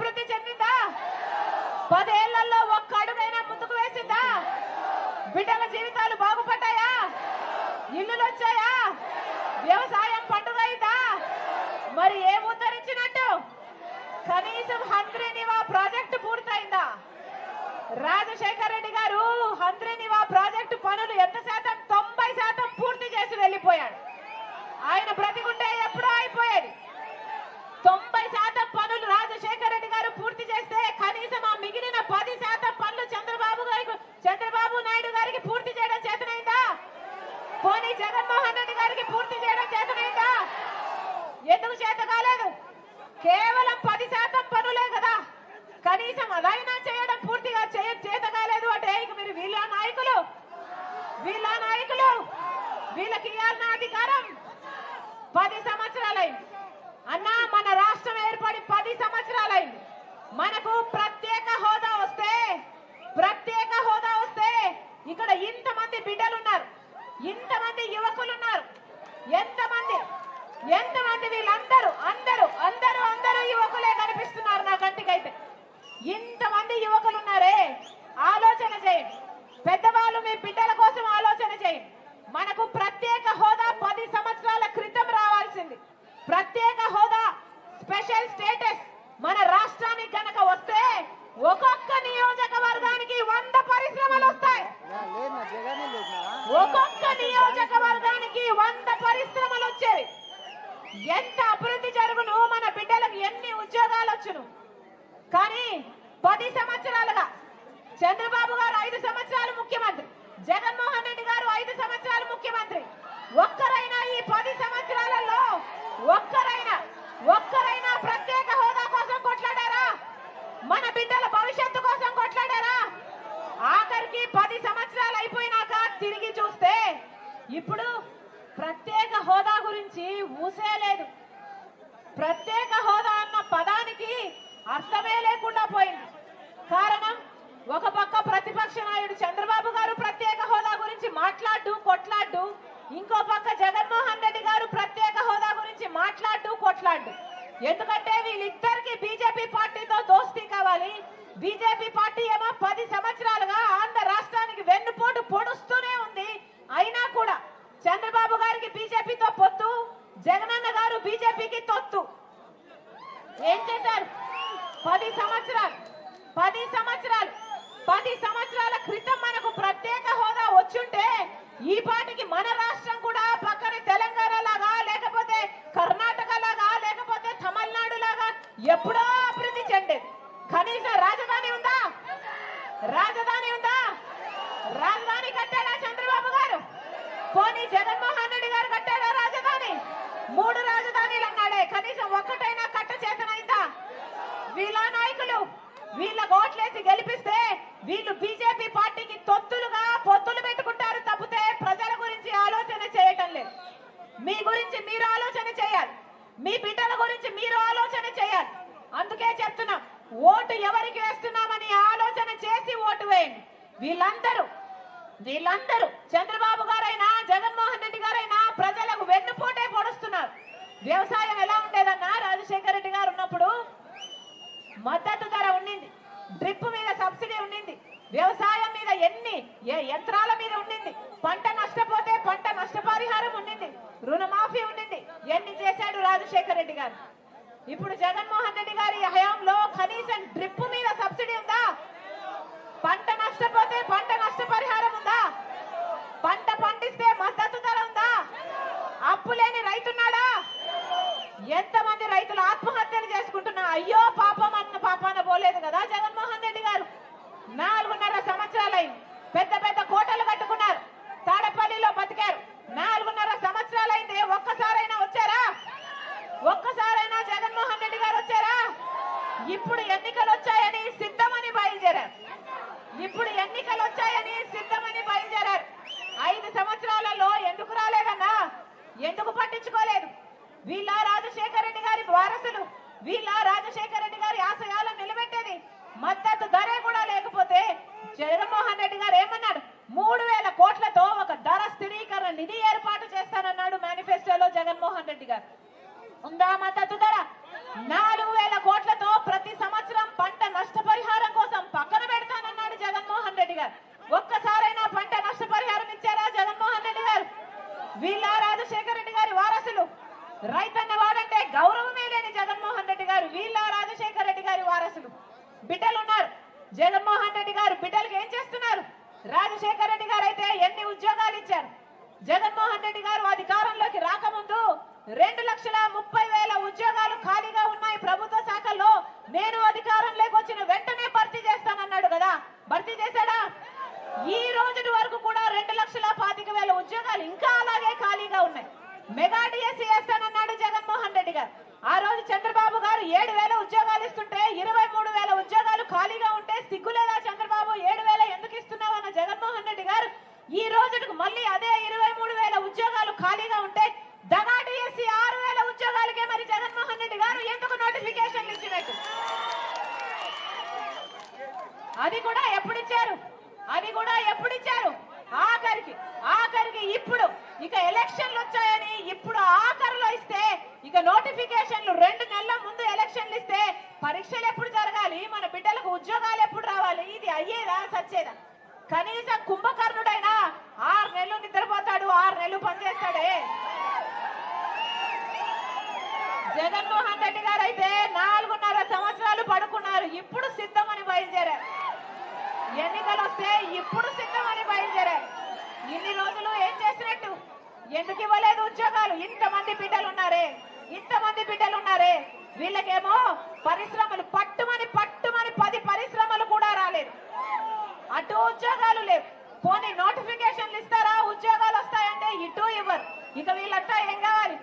అభివృద్ధి చెందిందా? పదేళ్ళలో ఒక్క అడుగైనా ముందుకు వేసిందా? బిడ్డల జీవితాలు బాగుపడ్డాయా? ఇల్లులు వచ్చాయా? వ్యవసాయం పండుగ అయిందా మరి ఏం ఉద్ధరించినట్టు కనీసం హంద్రీనివా ప్రాజెక్టు పూర్తయిందా? రాజశేఖర రెడ్డి గారు హంద్రీనివా ప్రాజెక్టు పనులు ఎంత శాతం? తొంభై శాతం పూర్తి చేసి వెళ్ళిపోయాడు. ఆయన బ్రతికుంటే ఎప్పుడో అయిపోయేది తొంభై శాతం పనులు రాజశేఖర రెడ్డి గారు పూర్తి చేస్తే కనీసం ఆ మిగిలిన పది శాతం పనులు చంద్రబాబు గారికి చంద్రబాబు నాయుడు గారికి పూర్తి చేయడం చేతనైందా పోనీ జగన్మోహన్ రెడ్డి గారికి పూర్తి చేయడం చేతనైందా ఎందుకు చేత కాలేదు కేవలం పది శాతం పనులే కదా కనీసం అదైనా చేయడం పూర్తిగా చేయ చేత కాలేదు అంటే ఇక మీరు వీళ్ళ నాయకులు వీళ్ళ నాయకులు వీళ్ళకి ఇవ్వాలన్న అధికారం పది సంవత్సరాలైంది అన్నా మన రాష్ట్రం ఏర్పడి పది సంవత్సరాలైంది. మనకు ప్రత్యేక హోదా వస్తే ప్రత్యేక హోదా వస్తే ఇక్కడ ఇంతమంది బిడ్డలు ఉన్నారు ఇంతమంది యువకులు ఉన్నారు ఎంతమంది ఎంతమంది వీళ్ళందరూ అందరూ అందరూ అందరూ యువకులే కనిపిస్తున్నారు నా కంటికైతే. ఇంతమంది యువకులు ఉన్నారే ఆలోచన చేయండి. పెద్దవాళ్ళు మీ బిడ్డల కోసం ఆలోచన చేయండి. మనకు ప్రత్యేక హోదా పది సంవత్సరాల క్రితం రావాల్సింది. ప్రత్యేక హోదా స్పెషల్ స్టేటస్ మన రాష్ట్రానికి గనక వస్తే ఒక్కొక్క నియోజకవర్గానికి వంద పరిశ్రమలు వస్తాయి. ఒక్కొక్క నియోజకవర్గానికి వంద పరిశ్రమలు వచ్చేవి. ఎంత అభివృద్ధి జరుగును మన బిడ్డలకు ఎన్ని ఉద్యోగాలు వచ్చును. కానీ పది సంవత్సరాలుగా చంద్రబాబు గారు ఐదు సంవత్సరాలు ముఖ్యమంత్రి జగన్మోహన్ రెడ్డి గారు ఐదు సంవత్సరాలు ముఖ్యమంత్రి. ఒక్కరైనా ఈ పది సంవత్సరాలలో ఒక్కరైనా ఒక్కరైనా ప్రత్యేక హోదా కోసం కొట్లాడారా మన బిడ్డల భవిష్యత్తు కోసం కొట్లాడారా ఆఖరికి పది సంవత్సరాలు అయిపోయినాక తిరిగి చూస్తే ఇప్పుడు ప్రత్యేక హోదా గురించి ఊసే లేదు ప్రత్యేక హోదా అన్న పదానికి అర్థమే లేకుండా పోయింది కారణం ఒక పక్క ప్రతిపక్ష నాయుడు చంద్రబాబు గారు ప్రత్యేక హోదా గురించి మాట్లాడు కొట్లాడు ఇంకో పక్క జగన్మోహన్ రెడ్డి గారు ప్రత్యేక హోదా గురించి మాట్లాడు కొట్లాడు ఎందుకంటే వీళ్ళిద్దరికి బీజేపీ పార్టీతో దోస్తీ కావాలి. బీజేపీ పార్టీ ఏమో పది సంవత్సరాలుగా ఆంధ్ర రాష్ట్రానికి వెన్నుపోటు పొడుస్తూనే ఉంది. అయినా కూడా చంద్రబాబు గారికి బీజేపీతో పొత్తు జగనన్న గారు బీజేపీకి తొత్తు. ఏం చేశారు? పది సంవత్సరాలు పది సంవత్సరాలు పది సంవత్సరాల క్రితం మనకు ప్రత్యేక హోదా వచ్చుంటే ఈ పాటికి మన రాష్ట్రం కూడా పక్కన తెలంగాణ లాగా లేకపోతే కర్ణాటక లాగా తమిళనాడు లాగా ఎప్పుడో అభివృద్ధి చెందేది. కనీసం రాజధాని ఉందా? రాజధాని ఉందా? రాజధాని కట్టాడా చంద్రబాబు గారు? పోనీ జగన్మోహన్ రెడ్డి గారు కట్టాడా రాజధాని? మూడు రాజధానులు అన్నాడే కనీసం ఒక్కటైనా కట్ట చేతనైందా? వీళ్ళ నాయకులు వీళ్ళ ఓట్లేసి గెలిపిస్తే వీళ్ళు బీజేపీ పార్టీకి తొత్తులుగా పొత్తులు పెట్టుకుంటారు తప్పితే ప్రజల గురించి ఆలోచన చేయటం లేదు. మీ గురించి మీరు ఆలోచన చేయాలి. మీ బిడ్డల గురించి మీరు ఆలోచన చేయాలి. అందుకే చెప్తున్నాం ఓటు ఎవరికి వేస్తున్నామని ఆలోచన చేసి ఓటు వేయండి. వీళ్ళందరూ వీళ్ళందరూ చంద్రబాబు గారైనా జగన్మోహన్ రెడ్డి గారైనా ప్రజలకు వెన్నుపోటే పొడుస్తున్నారు. వ్యవసాయం ఎలా ఉండేదన్నా రాజశేఖర రెడ్డి గారు ఉన్నప్పుడు మద్దతు ధర ఉండింది. డ్రిప్ మీద సబ్సిడీ ఉండింది. వ్యవసాయం మీద ఎన్ని యంత్రాల మీద ఉండింది? పంట నష్టపోతే పంట నష్టపరిహారం ఉండింది. రుణమాఫీ ఉండింది. ఎన్ని చేశాడు రాజశేఖర రెడ్డి గారు? ఇప్పుడు జగన్మోహన్ రెడ్డి గారు హయాంలో కనీసం డ్రిప్ మీద సబ్సిడీ ఉందా పంట నష్టపోతే పంట నష్టపరిహారం ఉందా పంట పండిస్తే మద్దతు ధర ఉందా అప్పు లేని రైతున్నాడా ఎంతమంది రైతులు ఆత్మహత్యలు చేసుకుంటున్నా అయ్యో పాపం అన్న పాపాన పోలేదు కదా జగన్మోహన్ రెడ్డి గారు నాలుగున్నర సంవత్సరాలైంది పెద్ద పెద్ద కోటలు కట్టుకున్నారు తాడపల్లిలో బతికారు నాలుగున్నర సంవత్సరాలైంది ఒక్కసారైనా వచ్చారా ఒక్కసారైనా జగన్మోహన్ రెడ్డి గారు వచ్చారా ఇప్పుడు ఎన్నికలు వచ్చాయని సిద్ధమని బయలుదేరారు. ఇప్పుడు ఎన్నికలు వచ్చాయని సిద్ధమని బయలుదేరారు. ఐదు సంవత్సరాలలో ఎందుకు రాలేదన్నా? ఎందుకు పట్టించుకోలేదు? వీళ్ళ రాజశేఖర రెడ్డి గారి వారసులు వీళ్ళ రాజశేఖర రెడ్డి గారి ఆశయాలను నిలబెట్టేది మద్దతు ధరే కూడా లేకపోతే జగన్మోహన్ రెడ్డి గారు ఏమన్నాడు? మూడు వేల కోట్లతో ఒక ధర స్థిరీకరణ నిధి ఏర్పాటు చేస్తానన్నాడు మేనిఫెస్టోలో జగన్మోహన్ రెడ్డి గారు. ఉందా మద్దతు ధర? నాలుగు వేల కోట్లతో ప్రతి సంవత్సరం నష్టపరిహారం కోసం పక్కన పెడతానన్నాడు జగన్మోహన్ రెడ్డి గారు ఒక్కసారైనా పంట నష్టపరిహారం ఇచ్చారా జగన్మోహన్ రెడ్డి గారు వీళ్ళ రాజశేఖర రెడ్డి గారి వారసులు రైతన్న వాడంటే గౌరవమే లేని జగన్మోహన్ రెడ్డి గారు వీళ్ళ రాజశేఖర రెడ్డి గారి వారసులు బిడ్డలు ఉన్నారు జగన్మోహన్ రెడ్డి గారు బిడ్డలకు ఏం చేస్తున్నారు రాజశేఖర రెడ్డి గారు అయితే ఎన్ని ఉద్యోగాలు ఇచ్చారు జగన్మోహన్ రెడ్డి గారు అధికారంలోకి రాకముందు రెండు లక్షల ముప్పై వేల ఉద్యోగాలు ఖాళీగా ఉన్నాయి ప్రభుత్వ శాఖల్లో నేను అధికారంలోకి వచ్చిన వెంటనే భర్తీ చేస్తానన్నాడు కదా భర్తీ చేశాడా ఈ రోజు వరకు కూడా రెండు లక్షల పాతిక వేల ఉద్యోగాలు ఇంకా అలాగే ఖాళీగా ఉన్నాయి మెగా డిఎస్సీ వేస్తానన్నాడు జగన్మోహన్ రెడ్డి గారు. ఆ రోజు చంద్రబాబు గారు ఏడు వేల ఉద్యోగాలు ఇస్తుంటే ఇరవై మూడు వేల ఉద్యోగాలు ఖాళీగా ఉంటే సిగ్గులేదా చంద్రబాబు? ఏడు వేల ఎందుకు ఇస్తున్నావు అన్న జగన్మోహన్ రెడ్డి గారు? ఈ రోజుకు మళ్ళీ అదే ఇరవై మూడు వేల ఉద్యోగాలు ఖాళీగా ఉంటే దగా డిఎస్సీ ఆరు వేల ఉద్యోగాలకే మరి జగన్మోహన్ రెడ్డి గారు ఎందుకు నోటిఫికేషన్లు ఇచ్చినట్టు? అది కూడా ఎప్పుడు ఇచ్చారు? అది కూడా ఎప్పుడు ఇచ్చారు? ఆఖరికి ఆఖరికి ఇప్పుడు ఇక ఎలక్షన్లు వచ్చాయని ఇప్పుడు ఆఖరిలో ఇస్తే ఇక నోటిఫికేషన్లు రెండు నెలల ముందు ఎలక్షన్లు ఇస్తే పరీక్షలు ఎప్పుడు జరగాలి? మన బిడ్డలకు ఉద్యోగాలు ఎప్పుడు రావాలి? ఇది అయ్యేదా సచ్చేదా? కనీసం కుంభకర్ణుడైనా ఆరు నెలలు నిద్రపోతాడు ఆరు నెలలు పనిచేస్తాడే. జగన్మోహన్ రెడ్డి గారు అయితే నాలుగున్నర సంవత్సరాలు పడుకున్నారు ఇప్పుడు సిద్ధమని బయలుదేరారు. ఎన్నికలు వస్తే ఇప్పుడు సిద్ధమని బయలుదేరారు. ఇన్ని రోజులు ఏం చేసినట్టు? ఎందుకు ఇవ్వలేదు ఉద్యోగాలు? ఇంతమంది బిడ్డలు ఉన్నారే ఇంతమంది బిడ్డలు ఉన్నారే వీళ్ళకేమో పరిశ్రమలు పట్టుమని పట్టుమని పది పరిశ్రమలు కూడా రాలేదు. అటు ఉద్యోగాలు లేవు. పోనీ నోటిఫికేషన్లు ఇస్తారా? ఉద్యోగాలు వస్తాయంటే ఇటు ఇవ్వరు. ఇక వీళ్ళంతా ఏం కావాలి?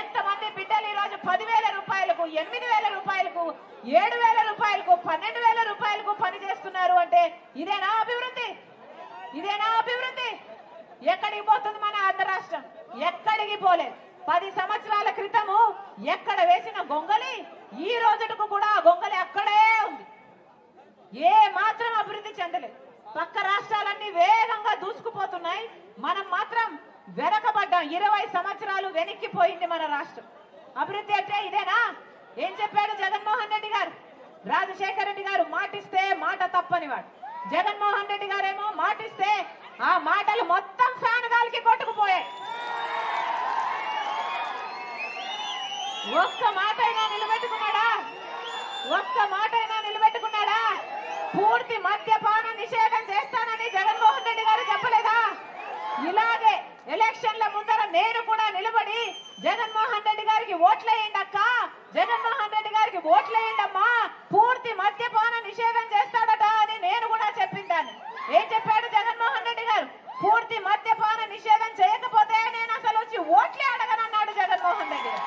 ఎంతమంది బిడ్డలు ఈరోజు పదివేల రూపాయలకు ఎనిమిది వేల రూపాయలకు ఏడు వేల రూపాయలకు పన్నెండు వేల రూపాయలకు పని చేస్తున్నారు అంటే ఇదేనా అభివృద్ధి? ఇదేనా అభివృద్ధి? ఎక్కడికి పోతుంది మన ఆంధ్ర రాష్ట్రం? ఎక్కడికి పోలేదు. పది సంవత్సరాల క్రితము ఎక్కడ వేసిన గొంగలి? ఈ రోజుకు కూడా ఆ గొంగలి అక్కడే ఉంది. ఏ మాత్రం అభివృద్ధి చెందలేదు. పక్క రాష్ట్రాలన్నీ వేగంగా దూసుకుపోతున్నాయి. మనం మాత్రం వెనకబడ్డాం. ఇరవై సంవత్సరాలు వెనక్కిపోయింది మన రాష్ట్రం. అభివృద్ధి అంటే ఇదేనా? ఏం చెప్పాడు జగన్మోహన్ రెడ్డి గారు? రాజశేఖర రెడ్డి గారు మాటిస్తే మాట తప్పని వాడు జగన్మోహన్ రెడ్డి గారేమో మాటిస్తే ఆ మాటలు మొత్తం ఫ్యాన్ గాలికి కొట్టుకుపోయాయి. ఒక్క మాట అయినా నిలబెట్టుకున్నాడా? ఒక్క మాట అయినా నిలబెట్టుకున్నాడా? పూర్తి మద్యపాన నిషేధం చేస్తానని జగన్మోహన్ రెడ్డి గారు చెప్పలేదా? ఇలాగే ఎలక్షన్ల ముందర నేను కూడా నిలబడి జగన్మోహన్ రెడ్డి గారికి ఓట్లేయండి అక్క. జగన్మోహన్ రెడ్డి గారికి ఓట్లేయండి అమ్మా. పూర్తి మద్యపాన నిషేధం చేస్తాడట అని నేను కూడా చెప్పిందాను ఏం చెప్పాను జగన్మోహన్ రెడ్డి గారు పూర్తి మద్యపాన నిషేధం చేయకపోతే నేను అసలు వచ్చి ఓట్లే అడగనన్నాడు జగన్మోహన్ రెడ్డి గారు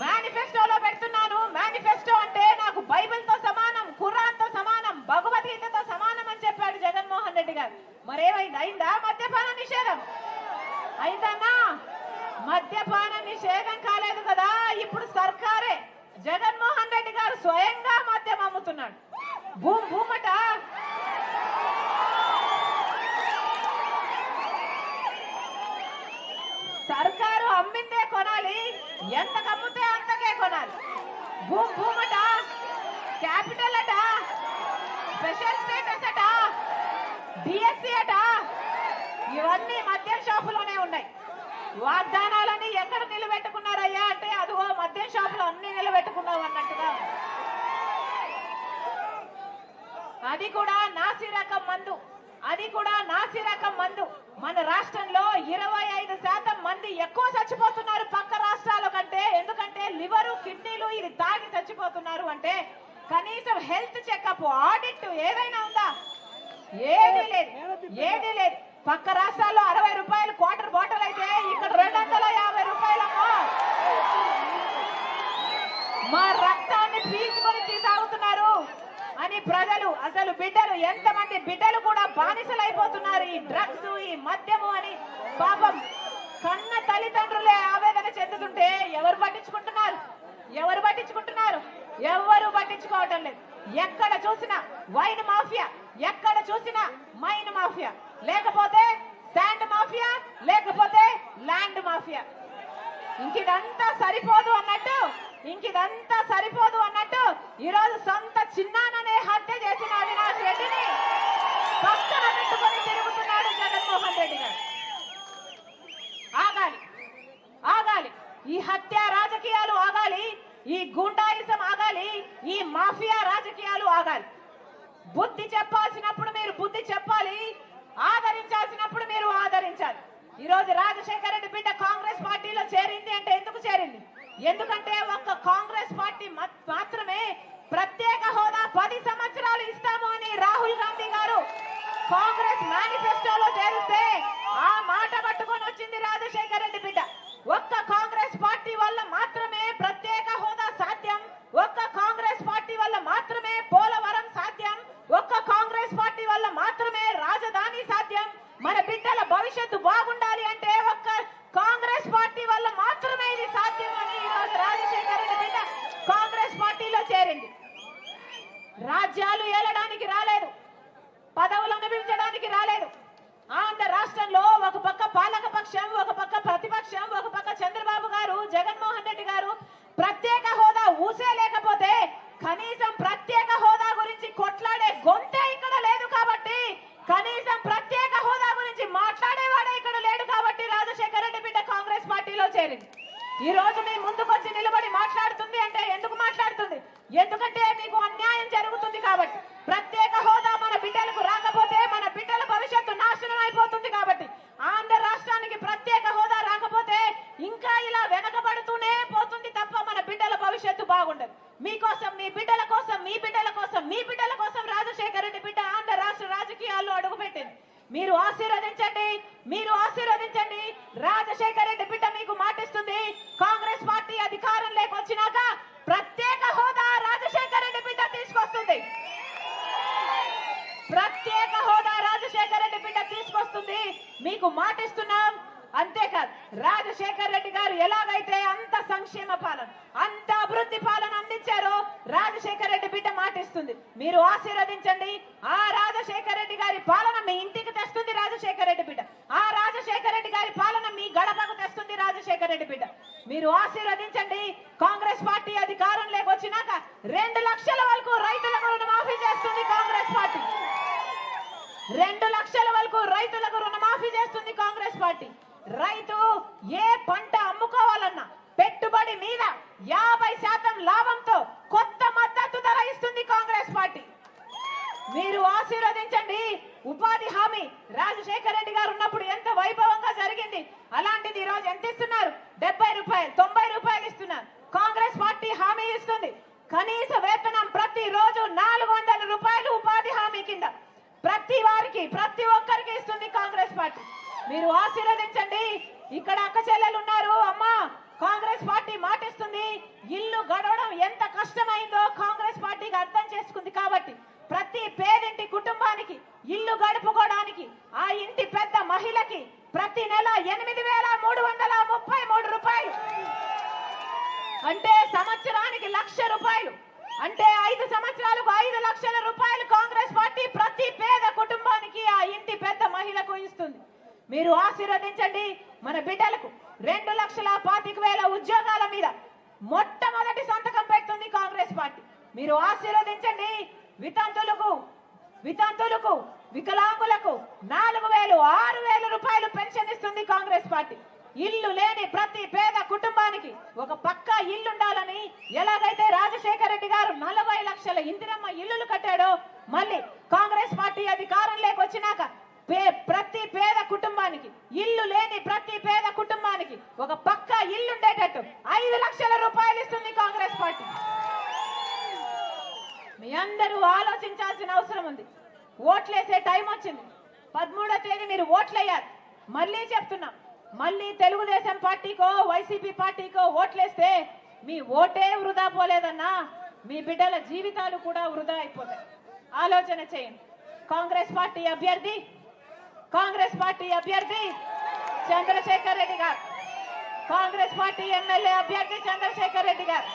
మేనిఫెస్టోలో పెడుతున్నాను మేనిఫెస్టో అంటే నాకు బైబిల్తో సమానం ఖురాన్తో సమానం భగవద్గీతతో సమానం అని చెప్పాడు జగన్మోహన్ రెడ్డి గారు మరేమైంది అయిందా మద్యపాన నిషేధం అయిందన్నా మద్యపాన నిషేధం కాలేదు కదా ఇప్పుడు సర్కారే జగన్మోహన్ రెడ్డి గారు స్వయంగా మద్యం అమ్ముతున్నాడు భూమ్ భూమట సర్కారు అమ్మిందే కొనాలి ఎంత కమ్ముతే అంతకే కొనాలి. భూమ్ భూమట? క్యాపిటల్ అట? స్పెషల్ స్టేటస్ అట? డిఎస్సి అట? ఇవన్నీ మద్యం షాపులోనే ఉన్నాయి. వాగ్దానాలన్నీ ఎక్కడ నిలబెట్టుకున్నారయ్యా అంటే అదిగో మద్యం షాపులో అన్ని నిలబెట్టుకున్నావు అన్నట్టుగా అది కూడా నాసి రకం మందు అది కూడా నాసి రకం మందు మన రాష్ట్రంలో ఇరవై ఐదు శాతం మంది ఎక్కువ చచ్చిపోతున్నారు పక్క రాష్ట్రాల కంటే ఎందుకంటే లివరు కిడ్నీలు ఇది తాగి చచ్చిపోతున్నారు అంటే కనీసం హెల్త్ ఆడిట్ ఏదైనా ఉందా? ఏది లేదు. ఏది లేదు. పక్క రాష్ట్రాల్లో అరవై రూపాయలు క్వార్టర్ బాటిల్ అయితే ఇక్కడ రెండు వందల యాభై రూపాయలమ్మా. మా రక్తాన్ని పీల్చుకొని తీసాగుతున్నారు అని ప్రజలు అసలు బిడ్డలు ఎంతమంది బిడ్డలు కూడా బానిసలైపోతున్నారు ఈ డ్రగ్స్ ఈ మద్యము అని. పాపం కన్న తల్లిదండ్రులే ఆవేదన చెందుతుంటే ఎవరు పట్టించుకుంటున్నారు? ఎవరు పట్టించుకుంటున్నారు? ఎవరు పట్టించుకోవటం లేదు. ఎక్కడ చూసినా వైన్ మాఫియా ఎక్కడ చూసినా మైన్ మాఫియా. లేకపోతే శాండ్ మాఫియా లేకపోతే ల్యాండ్ మాఫియా. ఇంకిదంతా సరిపోదు అన్నట్టు ఇంకిదంతా సరిపోదు అన్నట్టు ఈరోజు సొంత చిన్నాననే హత్య చేసిన అవినాష్ రెడ్డిని పక్కన పెట్టుకొని తిరుగుతున్నాడు జగన్మోహన్ రెడ్డి గారు ఆగాలి ఆగాలి ఈ హత్య రాజకీయాలు ఆగాలి ఈ గుండాయిజం ఆగాలి ఈ మాఫియా రాజకీయాలు ఆగాలి బుద్ధి చెప్పాల్సినప్పుడు మీరు బుద్ధి చెప్పాలి ఆదరించాల్సినప్పుడు మీరు ఆదరించాలి. ఈ రోజు రాజశేఖర రెడ్డి బిడ్డ కాంగ్రెస్ పార్టీలో చేరింది అంటే ఎందుకు చేరింది? ఎందుకంటే ఒక్క కాంగ్రెస్ పార్టీ మాత్రమే ప్రత్యేక హోదా పది సంవత్సరాలు ఇస్తాము అని రాహుల్ గాంధీ గారు కాంగ్రెస్ మేనిఫెస్టోలో చేరిస్తే ఆ మాట పట్టుకొని వచ్చింది రాజశేఖర రెడ్డి బిడ్డ ఒక్క కాంగ్రెస్ పార్టీ వల్ల మాత్రమే ప్రత్యేక హోదా సాధ్యం ఒక్క కాంగ్రెస్ పార్టీ వల్ల మాత్రమే పోలవరం సాధ్యం ఒక్క కాంగ్రెస్ పార్టీ వల్ల మాత్రమే రాజధాని సాధ్యం మన బిడ్డల భవిష్యత్తు బాగుండాలి అంటే ఒక్క కాంగ్రెస్ పార్టీ వల్ల మాత్రమే ఇది సాధ్యం అని ఈరోజు రాజశేఖర రెడ్డి బిడ్డ కాంగ్రెస్ పార్టీలో చేరింది రాజ్యాలు ఏలడానికి రాలేదు పదవులు అనుభవించడానికి రాలేదు ఆంధ్ర రాష్ట్రంలో ఒక పక్క పాలక పక్షం ఒక పక్క ప్రతిపక్షం ఒక పక్క చంద్రబాబు గారు జగన్మోహన్ రెడ్డి గారు ప్రత్యేక హోదా ఊసే లేకపోతే కనీసం ప్రత్యేక హోదా గురించి కొట్లాడే గొంతే ఇక్కడ లేదు కాబట్టి కనీసం ప్రత్యేక హోదా గురించి మాట్లాడేవాడే ఇక్కడ లేడు కాబట్టి రాజశేఖర రెడ్డి బిడ్డ కాంగ్రెస్ పార్టీలో చేరింది ఈ రోజు మీ ముందుకొచ్చి నిలబడి మాట్లాడుతుంది అంటే ఎందుకు మాట్లాడుతుంది ఎందుకంటే మీకు అన్యాయం జరుగుతుంది కాబట్టి ప్రత్యేక హోదా మన బిడ్డలకు రాకపోతే మన బిడ్డల భవిష్యత్తు నాశనం అయిపోతుంది కాబట్టి ఆంధ్ర రాష్ట్రానికి ప్రత్యేక హోదా రాకపోతే ఇంకా ఇలా వెనకబడుతూనే పోతుంది తప్ప మన బిడ్డల భవిష్యత్తు బాగుండదు మీకోసం మీ బిడ్డల కోసం మీ బిడ్డల కోసం మీ బిడ్డల కోసం రాజశేఖర రెడ్డి బిడ్డ ఆంధ్ర రాష్ట్ర రాజకీయాల్లో అడుగుపెట్టింది మీరు ఆశీర్వదించండి మీరు ఆశీర్వదించండి రాజశేఖర రెడ్డి బిడ్డ మీకు మాటిస్తుంది కాంగ్రెస్ పార్టీ అధికారం లేకొచ్చినాక ప్రత్యేక హోదా రాజశేఖర రెడ్డి బిడ్డ తీసుకొస్తుంది ప్రత్యేక హోదా రాజశేఖర రెడ్డి బిడ్డ తీసుకొస్తుంది మీకు మాటిస్తున్నాం. అంతేకాదు రాజశేఖర్ రెడ్డి గారు ఎలాగైతే అంత సంక్షేమ పాలన అంత అభివృద్ధి పాలన అందించారో రాజశేఖర్ రెడ్డి బిడ్డ మాటిస్తుంది. మీరు ఆశీర్వదించండి. ఆ రాజశేఖర్ రెడ్డి గారి పాలన మీ ఇంటికి తెస్తుంది రాజశేఖర్ రెడ్డి బిడ్డ. ఆ రాజశేఖర్ రెడ్డి గారి పాలన మీ గడపకు తెస్తుంది రాజశేఖర్ రెడ్డి బిడ్డ. మీరు ఆశీర్వదించండి. కాంగ్రెస్ పార్టీ అధికారం లేకొచ్చినాక రెండు లక్షల వరకు రైతులకు రుణమాఫీ చేస్తుంది కాంగ్రెస్ పార్టీ. రెండు లక్షల వరకు రైతులకు రుణమాఫీ చేస్తుంది కాంగ్రెస్ పార్టీ. రైతు ఏ పంట అమ్ముకోవాలన్నా పెట్టుబడి మీద యాభై శాతం లాభంతో కొత్త మద్దతు ధర ఇస్తుంది కాంగ్రెస్ పార్టీ. మీరు ఆశీర్వదించండి. ఉపాధి హామీ రాజశేఖర రెడ్డి గారు ఉన్నప్పుడు ఎంత వైభవంగా జరిగింది. అలాంటిది ఈరోజు ఎంత ఇస్తున్నారు? డెబ్బై రూపాయలు తొంభై రూపాయలు ఇస్తున్నారు. కాంగ్రెస్ పార్టీ హామీ ఇస్తుంది. కనీస వేతనం ప్రతి రోజు నాలుగు వందల రూపాయలు ఉపాధి హామీ కింద. ప్రతి వారికి ప్రతి ఒక్కరికి ఇస్తుంది కాంగ్రెస్ పార్టీ. మీరు ఆశీర్వదించండి. ఇక్కడ అక్క చెల్లెలు ఉన్నారు. అమ్మా కాంగ్రెస్ పార్టీ మాటిస్తుంది. ఇల్లు గడవడం ఎంత కష్టమైందో కాంగ్రెస్ పార్టీకి అర్థం చేసుకుంది కాబట్టి ప్రతి పేదింటి కుటుంబానికి ఇల్లు గడుపుకోవడానికి ఆ ఇంటి పెద్ద మహిళకి ప్రతి నెల ఎనిమిది వేల మూడు వందల ముప్పై మూడు రూపాయలు. అంటే సంవత్సరానికి లక్ష రూపాయలు. అంటే ఐదు సంవత్సరాలకు ఐదు లక్షల రూపాయలు కాంగ్రెస్ పార్టీ ప్రతి పేద కుటుంబానికి ఆ ఇంటి పెద్ద మహిళకు ఇస్తుంది. మీరు ఆశీర్వదించండి మన బిడ్డలకు. రెండు లక్షల పాతిక వేల ఉద్యోగాల మీద మొట్టమొదటి సంతకం పెడుతుంది కాంగ్రెస్ పార్టీ. మీరు ఆశీర్వదించండి. వితంతులకు వితంతులకు వికలాంగులకు నాలుగు వేలు ఆరు వేల రూపాయలు పెన్షన్ ఇస్తుంది కాంగ్రెస్ పార్టీ. ఇల్లు లేని ప్రతి పేద కుటుంబానికి ఒక పక్క ఇల్లుండాలని ఎలాగైతే రాజశేఖర రెడ్డి గారు నలభై లక్షల ఇందిరమ్మ ఇల్లులు కట్టాడో మళ్ళీ కాంగ్రెస్ పార్టీ అధికారంలోకి వచ్చినాక పే- ప్రతి పేద కుటుంబానికి ఇల్లు లేని ప్రతి పేద కుటుంబానికి ఒక పక్క ఇల్లుండేటట్టు ఐదు లక్షల రూపాయలు ఇస్తుంది కాంగ్రెస్ పార్టీ. మీ అందరూ ఆలోచించాల్సిన అవసరం ఉంది. ఓట్లేసే టైం వచ్చింది. పదమూడో తేదీ మీరు ఓట్లేయాలి. మళ్ళీ చెప్తున్నాం. మళ్ళీ తెలుగుదేశం పార్టీకో వైసీపీ పార్టీకో ఓట్లేస్తే మీ ఓటే వృధా పోలేదన్నా మీ బిడ్డల జీవితాలు కూడా వృధా అయిపోతాయి. ఆలోచన చేయండి. కాంగ్రెస్ పార్టీ అభ్యర్థి కాంగ్రెస్ పార్టీ అభ్యర్థి చంద్రశేఖర్ రెడ్డి గారు. కాంగ్రెస్ పార్టీ ఎమ్మెల్యే అభ్యర్థి చంద్రశేఖర్ రెడ్డి గారు.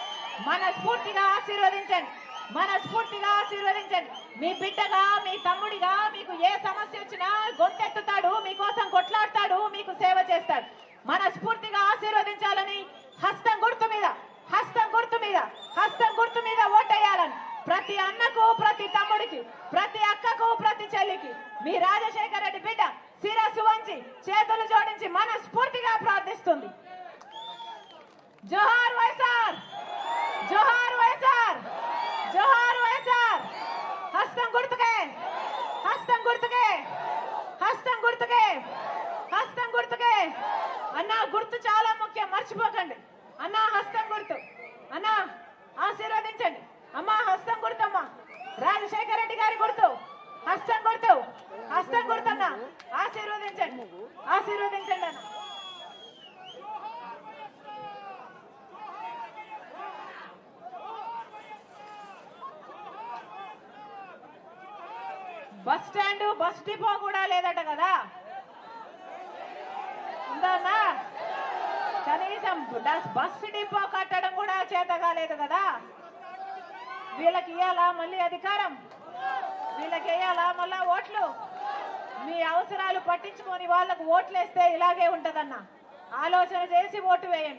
మనస్ఫూర్తిగా ఆశీర్వదించండి. మనస్ఫూర్తిగా ఆశీర్వదించండి. మీ బిడ్డగా మీ తమ్ముడిగా మీకు ఏ సమస్య వచ్చినా గొంతెత్తుతాడు మీకోసం కొట్లాడతాడు మీకు సేవ చేస్తాడు. మనస్ఫూర్తిగా ఆశీర్వదించాలని హస్తం గుర్తు మీద హస్తం గుర్తు మీద హస్తం గుర్తు మీద ఓటేయాలని ప్రతి అన్నకు ప్రతి తమ్ముడికి ప్రతి అక్కకు ప్రతి చెల్లికి మీ రాజశేఖర రెడ్డి బిడ్డ శిరస్సు వంచి చేతులు జోడించి మనస్ఫూర్తిగా ప్రార్థిస్తుంది. జోహార్ వైసార్ జోహార్ గుర్తుకే. హస్తం గుర్తుకే. హస్తం గుర్తుకే. అన్న గుర్తు చాలా ముఖ్యం. మర్చిపోకండి. అన్న హస్తం గుర్తు. అన్న ఆశీర్వదించండి. అమ్మా హస్తం గుర్తమ్మా. రాజశేఖర రెడ్డి గారి గుర్తు. హస్తం గుర్తు. హస్తం గుర్తన్న. ఆశీర్వదించండి. ఆశీర్వదించండి అన్న. బస్ స్టాండ్ బస్ డిపో కూడా లేదట కదా. ఉందన్నా? కనీసం బస్ బస్ డిపో కట్టడం కూడా చేత కాలేదు కదా. వీళ్ళకి ఇయ్యాలా మళ్ళీ అధికారం? వీళ్ళకి వేయాలా మళ్ళా ఓట్లు? మీ అవసరాలు పట్టించుకొని వాళ్ళకు ఓట్లేస్తే ఇలాగే ఉంటదన్నా. ఆలోచన చేసి ఓటు వేయండి.